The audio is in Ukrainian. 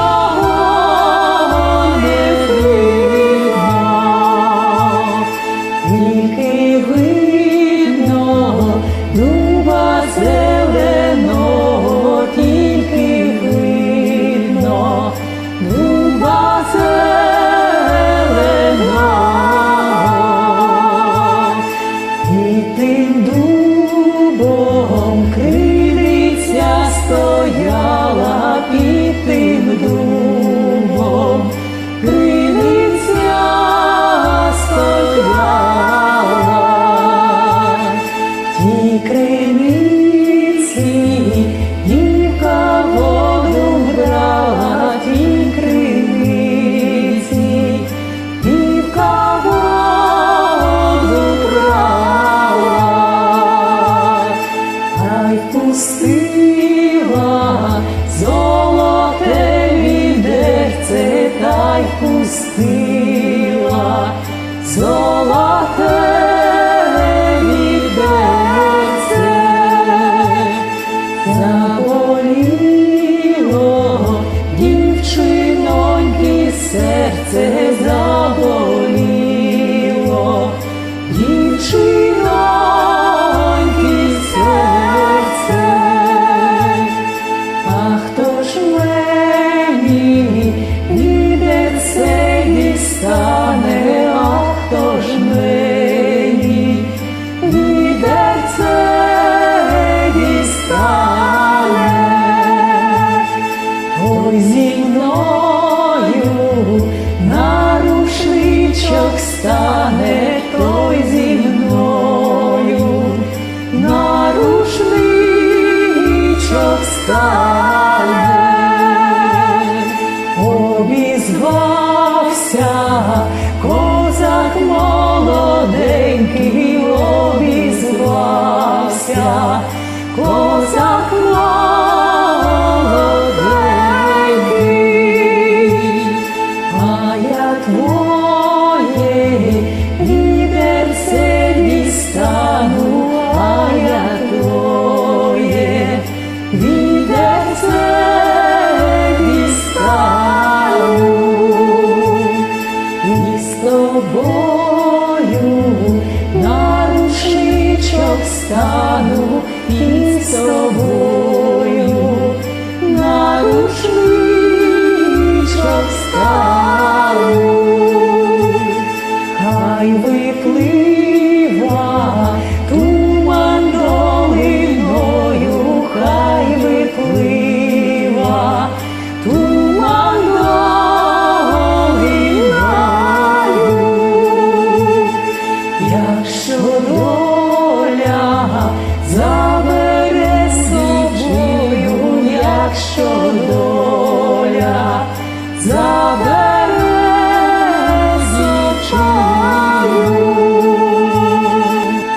socorro. пустила, золоте відерце та й пустила. золоте стане той зі мною, на рушничок стане, обізвався козак молоденький. стану із собою на рушничок стану, хай виплива туман долиною, хай виплива туман долиною, я щодо.